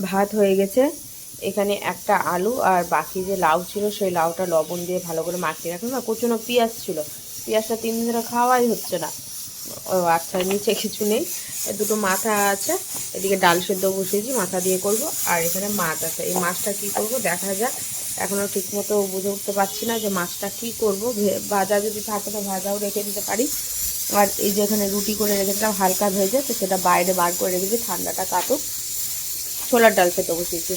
ভাত হয়ে গেছে। এখানে একটা আলু আর বাকি যে লাউ ছিল, সেই লাউটা লবণ দিয়ে ভালো করে মাখিয়ে রাখলাম। না কুচনো পেঁয়াজ ছিল। পেঁয়াজটা তিন দিন ধরে খাওয়াই হচ্ছে না। ও আচ্ছা নিচে কিছু নেই। দুটো মাথা আছে। এদিকে ডাল সেদ্ধ বসিয়েছি, মাথা দিয়ে করব। আর এখানে মাছ আছে। এই মাছটা কি করব দেখা যাক। এখনও ঠিকমতো বুঝে উঠতে পারছি না যে মাছটা কি করব। ভাজা যদি থাকে তো ভাজাও রেখে দিতে পারি। আর এই যে এখানে রুটি করে রেখেছিলাম, হালকা ভেজে, তো সেটা বাইরে বার করে রেখেছি, ঠান্ডাটা কাটুক। ছোলার ডাল সেদ্ধ বসিয়েছি।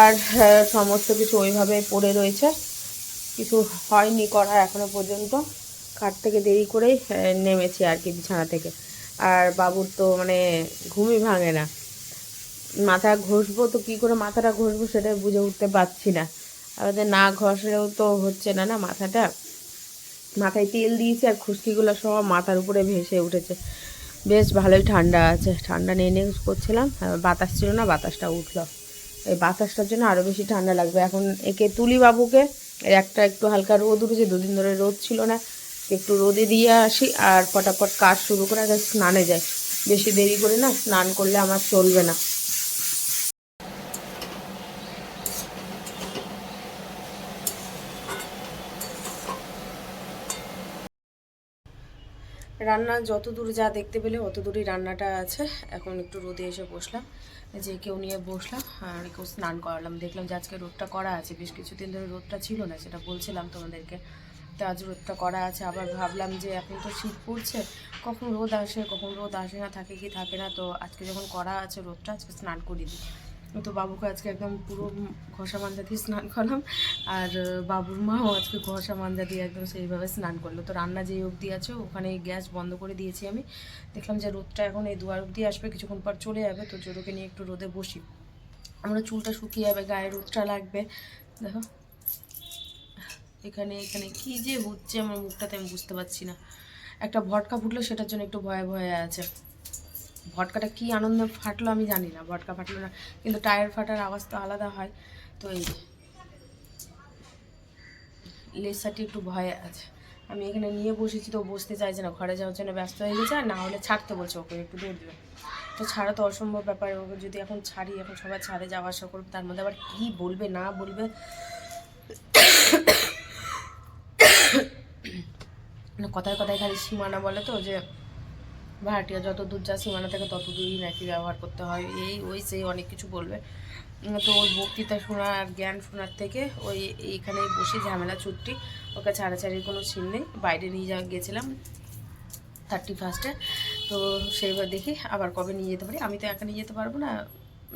আর হ্যাঁ, সমস্ত কিছু ওইভাবে পড়ে রয়েছে। কিছু হয়নি করা এখনও পর্যন্ত। খাট থেকে দেরি করেই আহ, নেমেছি আর কি বিছানা থেকে। আর বাবুর তো মানে ঘুমই ভাঙে না। মাথা ঘষবো তো কি করে মাথাটা ঘষবো সেটা বুঝে উঠতে পারছি না। আমাদের না ঘষলেও তো হচ্ছে না না মাথাটা? মাথায় তেল দিয়েছি আর খুশকিগুলো সব মাথার উপরে ভেসে উঠেছে। বেশ ভালোই ঠান্ডা আছে। ঠান্ডা নিয়ে নিয়ে করছিলাম। বাতাস ছিল না, বাতাসটা উঠল। এই বাতাসটার জন্য আরও বেশি ঠান্ডা লাগবে। এখন একে তুলি বাবুকে একটা একটু হালকা রোদ উঠেছে, দুদিন ধরে রোদ ছিল না। একটু রোদে দিয়ে আসি আর ফটাফট কাজ শুরু করে আগে স্নানে যাই। বেশি দেরি করে না, স্নান করলে আমার চলবে না। রান্না যত দূর যা দেখতে পেলে অত দূরই রান্নাটা আছে। এখন একটু রোদে এসে বসলাম। যে কেউ নিয়ে বসলাম আর কেউ স্নান করালাম। দেখলাম যে আজকে রোদটা করা আছে। বেশ কিছুদিন ধরে রোদটা ছিল না, সেটা বলছিলাম তোমাদেরকে। তো আজ রোদটা করা আছে। আবার ভাবলাম যে এখন তো শীত পড়ছে, কখন রোদ আসে, কখন রোদ আসে না, থাকে কি থাকে না, তো আজকে যখন করা আছে রোদটা, আজকে স্নান করিয়ে দিই। তো বাবুকে আজকে একদম পুরো ঘষা মাঞ্জা দিয়ে স্নান করলাম। আর বাবুর মাও আজকে ঘষা মাঞ্জা দিয়ে একদম সেইভাবে স্নান করল। তো রান্না যেই অবধি আছে ওখানে গ্যাস বন্ধ করে দিয়েছি আমি। দেখলাম যে রোদটা এখন এই দুয়ার অবধি আসবে, কিছুক্ষণ পর চলে যাবে। তো জোরোকে নিয়ে একটু রোদে বসি। আমরা চুলটা শুকিয়ে যাবে, গায়ে রোদটা লাগবে। দেখো। এখানে এখানে কি যে হচ্ছে, আমার মুখটাতে আমি বুঝতে পারছি না। একটা ভটকা ফুটলো, সেটার জন্য একটু ভয়ে ভয়ে আছে। ভটকাটা কি আনন্দে ফাটলো আমি জানি না, ভটকা ফাটলো না, কিন্তু টায়ার ফাটার আওয়াজ তো আলাদা হয়। তো এই লেসাটি একটু ভয়ে আছে। আমি এখানে নিয়ে বসেছি তো বসতে চাইছে না, ঘরে যাওয়ার জন্য ব্যস্ত হয়ে গেছে, আর না হলে ছাড়তে বলছে ওকে, একটু দূর দিবে তো ছাড়া তো অসম্ভব ব্যাপার, ওকে যদি এখন ছাড়ি, এখন সবাই ছাড়ে যাওয়া আসা করবে তার মধ্যে আবার কী বলবে, না বলবে? কথায় কথায় খালি সীমানা বলে তো যে ভাড়াটিয়া যত দূর যা সীমানা থেকে তত দূরই নাকি ব্যবহার করতে হয়। এই, ওই সেই অনেক কিছু বলবে। তো ওই বক্তৃতা শোনা আর জ্ঞান শোনার থেকে ওই এইখানেই বসে, ঝামেলা ছুটি ওকে ছাড়াছাড়ির কোনো সিন নেই। বাইরে নিয়ে যা গেছিলাম থার্টি ফার্স্টে তো সেইবার দেখি আবার কবে নিয়ে যেতে পারি। আমি তো একা নিয়ে যেতে পারব না।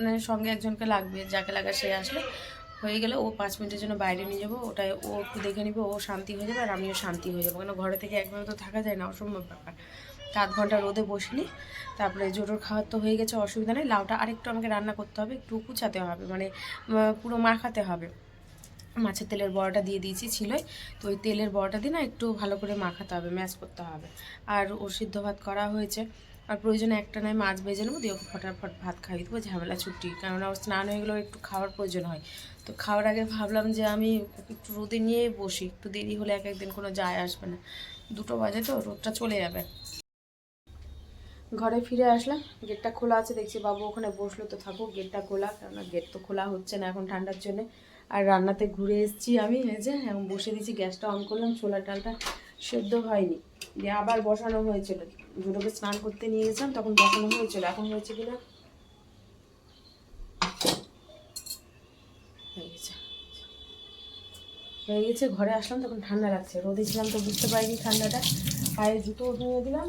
মানে সঙ্গে একজনকে লাগবে, যাকে লাগা সে আসলে হয়ে গেলে ও পাঁচ মিনিটের জন্য বাইরে নিয়ে যাব। ওটাই ও একটু দেখে নিবে, ও শান্তি হয়ে যাবে আর আমিও শান্তি হয়ে যাব। কেন ঘরে থেকে একবারে তো থাকা যায় না? অসম্ভব ব্যাপার। আধ ঘণ্টা রোদে বসলি, তারপরে জোটোর খাওয়ার তো হয়ে গেছে, অসুবিধা নেই, লাউটা আরেকটু আমাকে রান্না করতে হবে, একটু কুচাতে হবে মানে পুরো মাখাতে হবে। মাছের তেলের বড়াটা দিয়ে দিয়েছি ছিলই, তো ওই তেলের বড়াটা দিয়ে না একটু ভালো করে মাখাতে হবে, ম্যাশ করতে হবে। আর ও সিদ্ধ ভাত করা হয়েছে, আর প্রয়োজনে একটা নয় মাছ ভেজে নেব, দিয়ে ফটাফট ভাত খাইয়ে দেবো, ঝামেলা ছুটি, কেননা ওর স্নান হয়ে গেলেও একটু খাওয়ার প্রয়োজন হয়। তো খাওয়ার আগে ভাবলাম যে আমি একটু রোদে নিয়ে বসি, একটু দেরি হলে এক একদিন কোনো যায় আসবে না। দুটো বাজে তো, রোদটা চলে যাবে। ঘরে ফিরে আসলাম। গেটটা খোলা আছে, দেখছি বাবু ওখানে বসল। তো থাকুক, গেটটা খোলা, কেননা গেট তো খোলা হচ্ছে না এখন ঠান্ডার জন্য। আর রান্নাতে ঘুরে এসেছি আমি, এই যে, এখন বসে দিয়েছি, গ্যাসটা অন করলাম ছোলার ডালটা সেদ্ধ হয়নি। দিয়ে আবার বসানো হয়েছিল। দুটোকে স্নান করতে নিয়ে গেছিলাম, তখন বসানো হয়েছিল। এখন হয়েছে কিনা হয়ে গেছে। হয়ে গেছে, ঘরে আসলাম, তখন ঠান্ডা লাগছে। রোদে ছিলাম তো বুঝতে পারিনি ঠান্ডাটা। পায়ে জুতো নিয়ে দিলাম,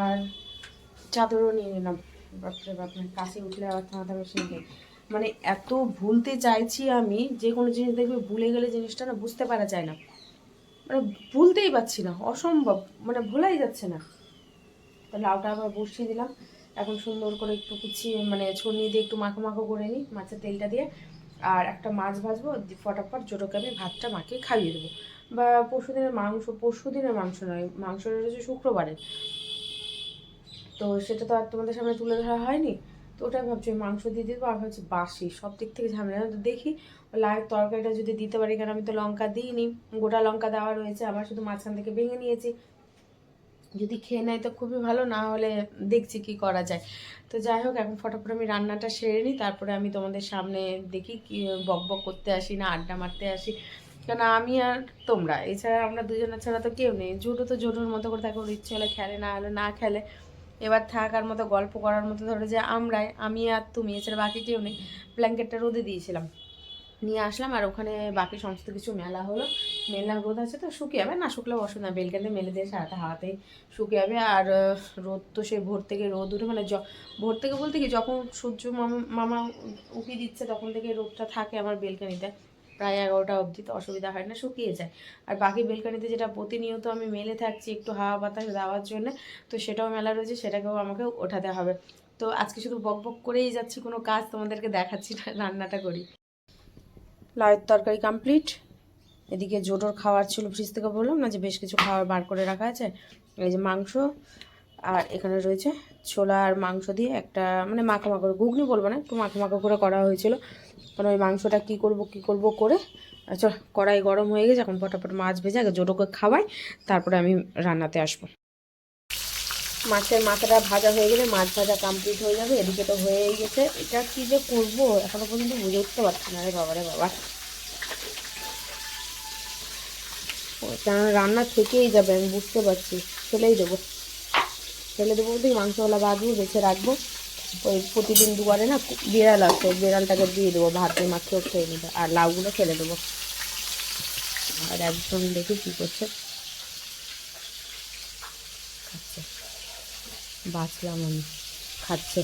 আর চাদরও নিয়ে নিলাম। বাপরে বাপরে কাছে উঠলে আবার থামাতে মেশিনকে মানে এত ভুলতে চাইছি আমি, যে কোনো জিনিস দেখবে ভুলে গেলে জিনিসটা না বুঝতে পারা যায় না। মানে ভুলতেই পারছি না, অসম্ভব মানে ভোলাই যাচ্ছে না। তো লাউটা আবার বসিয়ে দিলাম। এখন সুন্দর করে একটু কুচিয়ে মানে ছড়িয়ে দিয়ে একটু মাখো মাখো করে নিই, মাছের তেলটা দিয়ে। আর একটা মাছ ভাজবো ফটাফট জোটোকে আমি ভাতটা মাখিয়ে খাইয়ে দেবো। বা পরশু দিনের মাংস পরশু দিনের মাংস নয়, মাংস রয়েছে শুক্রবারে। তো সেটা তো আর তোমাদের সামনে তুলে ধরা হয়নি। তো ওটাই ভাবছি মাংস দিয়ে দেবো আর ভাবছি বাসি সব দিক থেকে ঝামেলা। তো দেখি লাইভ তরকারিটা যদি দিতে পারি কারণ আমি তো লঙ্কা দিইনি। গোটা লঙ্কা দেওয়া রয়েছে, আবার শুধু মাঝখান থেকে ভেঙে নিয়েছি। যদি খেয়ে নেয় তো খুবই ভালো, না হলে দেখছি কি করা যায়। তো যাই হোক, এখন ফটাফট আমি রান্নাটা সেরে নিই, তারপরে আমি তোমাদের সামনে দেখি কি বক বক করতে আসি না আড্ডা মারতে আসি। কেন আমি আর তোমরা, এছাড়া আমরা দুজনের ছাড়া তো কেউ নেই। জুটো তো জুটোর মতো করে থাকে, ওর ইচ্ছে হলে খেলে, না হলে না খেলে। এবার থাকার মতো গল্প করার মতো ধরো যে আমরাই, আমি আর তুমি, এছাড়া বাকি কেউ নেই। ব্ল্যাঙ্কেটটা রোদে দিয়েছিলাম। নিয়ে আসলাম আর ওখানে বাকি সমস্ত কিছু মেলা হলো। মেলার রোদ আছে তো, শুকিয়ে যাবে। না শুকলেও অসুবিধা বেলকাতে মেলে দিয়ে সারাটা হাওয়াতেই শুকিয়ে যাবে। আর রোদ তো সে ভোর থেকে রোদ উঠে মানে ভোর থেকে বলতে কি, যখন সূর্য মামা মামা উঁকি দিচ্ছে, তখন থেকে রোদটা থাকে আমার বেলকানিতে। প্রায় এগারোটা অবধি তো অসুবিধা হয় না, শুকিয়ে যায়। আর বাকি বেলকানিতে যেটা প্রতিনিয়ত আমি মেলে থাকছি একটু হাওয়া বাতাস দেওয়ার জন্য, তো সেটাও মেলা রয়েছে, সেটাকেও আমাকে ওঠাতে হবে। তো আজকে শুধু বক বক করেই যাচ্ছি, কোনো কাজ তোমাদেরকে দেখাচ্ছি না, রান্নাটা করি। লাউয়ের তরকারি কমপ্লিট এদিকে জোটোর খাওয়ার ছিল, ফ্রিজ থেকে বললাম না যে বেশ কিছু খাবার বার করে রাখা আছে। এই যে মাংস আর এখানে রয়েছে ছোলা আর মাংস দিয়ে একটা মানে মাখো মাখো ঘুগনি বলব না, একটু মাখো মাখো করে করা হয়েছিল। কারণ ওই মাংসটা কী করব কী করব করে আচ্ছা কড়াই গরম হয়ে গেছে, এখন ফটাফট মাছ ভেজে আগে জোটোকে খাওয়াই, তারপরে আমি রান্নাতে আসব। মাছের মাথাটা ভাজা হয়ে গেলে মাছ ভাজা কমপ্লিট হয়ে যাবে, এদিকে তো হয়েই গেছে। এটা কি যে করব, এখনও পর্যন্ত বুঝে উঠতে পারছি না রে বাবা রে বাবা। রান্না থেকেই যাবে, আমি বুঝতে পারছি, ফেলেই দেবো। ফেলে দেবো বলতে মাংসওয়ালা বাঁধবো বেছে রাখব। ওই প্রতিদিন দুবারে না বিড়াল আছে, বিড়ালটাকে দিয়ে দেবো, ভাত মাখিয়ে খেয়ে নেবে, আর লাউগুলো ফেলে দেবো। আর একদম দেখি কী করছে। খাচ্ছে। বাঁচলাম আমি। খাচ্ছে।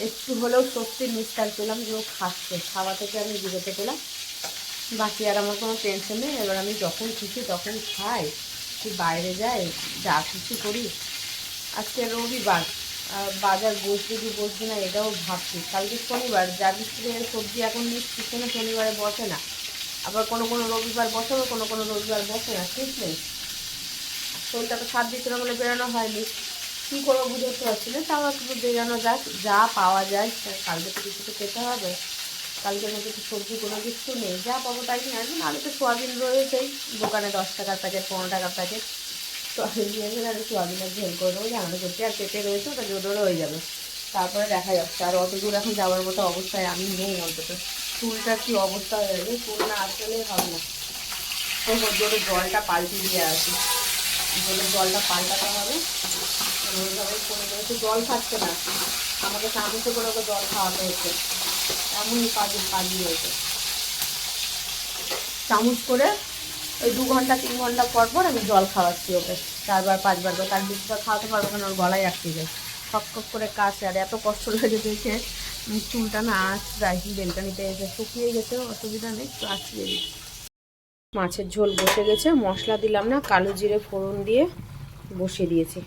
একটু হলেও সত্যি নিস্তার পেলাম যে ও খাচ্ছে। খাওয়া থেকে আমি বিরত পেলাম। বাকি আর আমার কোনো টেনশন নেই। এবার আমি যখন খুশি তখন খাই। কি বাইরে যাই, যা কিছু করি। আজকে রবিবার বাজার বসবে কি বসবে না এটাও ভাবছি। কালকে শনিবার, যা বিস্কুটের সবজি এখন নিচ্ছি কোনো শনিবারে বসে না। আবার কোনো কোনো রবিবার বসে আবার কোনো কোনো রবিবার বসে না, ঠিক নেই। শরীরটা তো সাত দিচ্ছে বলে বেরোনো হয়নি। কী করব বুঝতে পারছি না, তাও একটু বেরানো যাক, যা পাওয়া যায় কালকে তো কিছু তো খেতে হবে। কালকের মধ্যে তো সবজি কোনো কিছু নেই, যা পাবো তাই কিনে আসব। নাহলে তো সোয়াবিন রয়েছেই, দোকানে দশ টাকার প্যাকেট, পনেরো টাকার প্যাকেট। সোয়াবিন নিয়ে গেলে আর সোয়াবিনের ঝোল করে দেবো জানানো করতে আর পেটে রয়েছে, ওটা জোরও হয়ে যাবে। তারপরে দেখা যাচ্ছে আর অত দূর এখন যাওয়ার মতো অবস্থায় আমি নেই অন্তত। চুলটার কি অবস্থা হয়ে যাবে চুল না আসলেই হবে না। তো জোরে জলটা পাল্টে দিয়ে আসি। জলের জলটা পাল্টাতে হবে। ওইভাবে করে জল খাচ্ছে না। আমাকে চামচে করে ওকে জল খাওয়াতে হচ্ছে। এমনই কাজে কাজই হয়েছে। চামচ করে ওই দু ঘণ্টা, তিন ঘণ্টা পর পর আমি জল খাওয়াচ্ছি ওকে। চারবার, পাঁচবার করে তার বেশি খাওয়াতে পারব কারণ ওর গলায় আটকে যায়। খক খক করে কাছে, আর এত কষ্ট লাগে দেখে। চুলটা না আঁচড়াই বেলকানিতে এসে শুকিয়ে গেছে, অসুবিধা নেই, একটু আঁচড়িয়ে দিই। মাছের ঝোল বসে গেছে, মশলা দিলাম না, কালো জিরে ফোড়ন দিয়ে বসিয়ে দিয়েছি।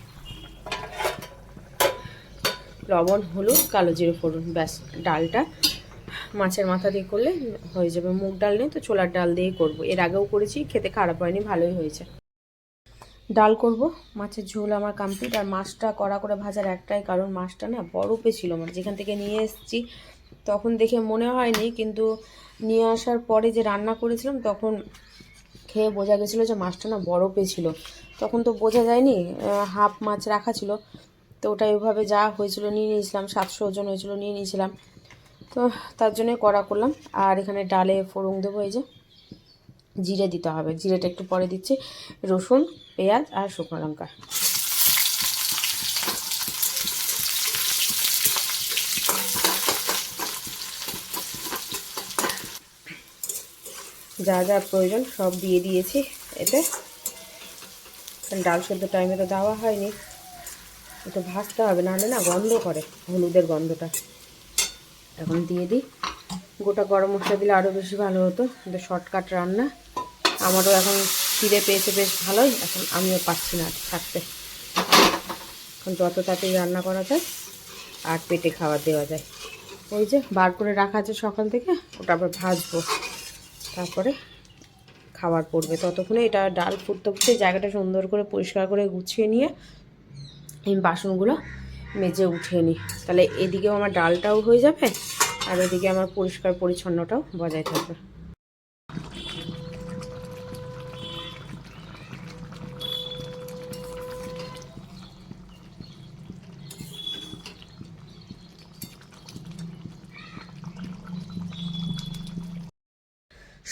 লবণ, হলুদ, কালো জিরে ফোড়ন, ব্যাস, ডালটা মাছের মাথা দিয়ে করলে হয়ে যাবে। মুগ ডাল নেই তো, ছোলার ডাল দিয়েই করব। এর আগেও করেছি, খেতে খারাপ হয়নি, ভালোই হয়েছে। ডাল করব। মাছের ঝোল আমার কমপ্লিট আর মাছটা কড়া করে ভাজার একটাই কারণ, মাছটা না বরফে ছিল। মানে যেখান থেকে নিয়ে এসেছি, তখন দেখে মনে হয়নি। কিন্তু নিয়ে আসার পরে যে রান্না করেছিলাম, তখন খেয়ে বোঝা গেছিল যে মাছটা না বরফে ছিল। তখন তো বোঝা যায়নি হাফ মাছ রাখা ছিল। তো ওটা এভাবে যা হয়েছিল নিয়ে নিয়েছিলাম, সাতশো ওজন হয়েছিল নিয়ে নিয়েছিলাম। তো তার জন্য কড়া করলাম। আর এখানে ডালে ফোড়ন দেবো, এই যে জিরে দিতে হবে। জিরেটা একটু পরে দিচ্ছি। রসুন, পেঁয়াজ আর শুকনো লঙ্কা। যা যা প্রয়োজন সব দিয়ে দিয়েছি এতে। ডাল সেদ্ধ টাইমে তো দেওয়া হয়নি। একটু ভাজতে হবে, নাহলে না গন্ধ করে, হলুদের গন্ধটা। এখন দিয়ে দিই। গোটা গরম মশলা দিলে আরও বেশি ভালো হতো। কিন্তু শর্টকাট রান্না, আমারও এখন খিদে পেয়েছে বেশ ভালোই। এখন আমিও পাচ্ছি না থাকতে এখন যত তাড়াতাড়ি রান্না করা যায় আর পেটে খাবার দেওয়া যায়। ওই যে বার করে রাখা আছে সকাল থেকে, ওটা আবার ভাজবো। তারপরে খাবার পড়বে ততক্ষণে। এটা ডাল ফুটতে ফুটতে জায়গাটা সুন্দর করে পরিষ্কার করে গুছিয়ে নিয়ে এই বাসনগুলো মেজে উঠে নিই তাহলে এদিকেও আমার ডালটাও হয়ে যাবে আর এদিকে আমার পরিষ্কার পরিচ্ছন্নটাও বজায় থাকবে।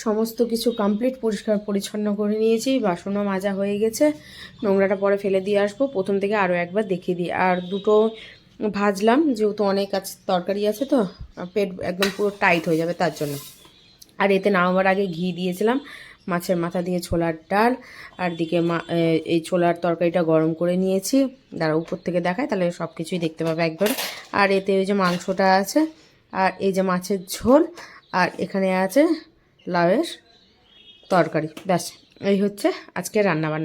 সমস্ত কিছু কমপ্লিট পরিষ্কার, পরিচ্ছন্ন করে নিয়েছি। বাসনও মাজা হয়ে গেছে। নোংরাটা পরে ফেলে দিয়ে আসব। প্রথম থেকে আরও একবার দেখিয়ে দিই। আর দুটো ভাজলাম, যেহেতু অনেক আছে তরকারি আছে তো পেট একদম পুরো টাইট হয়ে যাবে তার জন্য। আর এতে নামাবার আগে ঘি দিয়েছিলাম, মাছের মাথা দিয়ে ছোলার ডাল, আর দিকে এই ছোলার তরকারিটা গরম করে নিয়েছি। দাঁড়া উপর থেকে দেখায় তাহলে সব কিছুই দেখতে পাবে একবার। আর এতে ওই যে মাংসটা আছে, আর এই যে মাছের ঝোল, আর এখানে আছে লাউয়ের তরকারি ব্যাস। এই হচ্ছে আজকে রান্নাবান্না।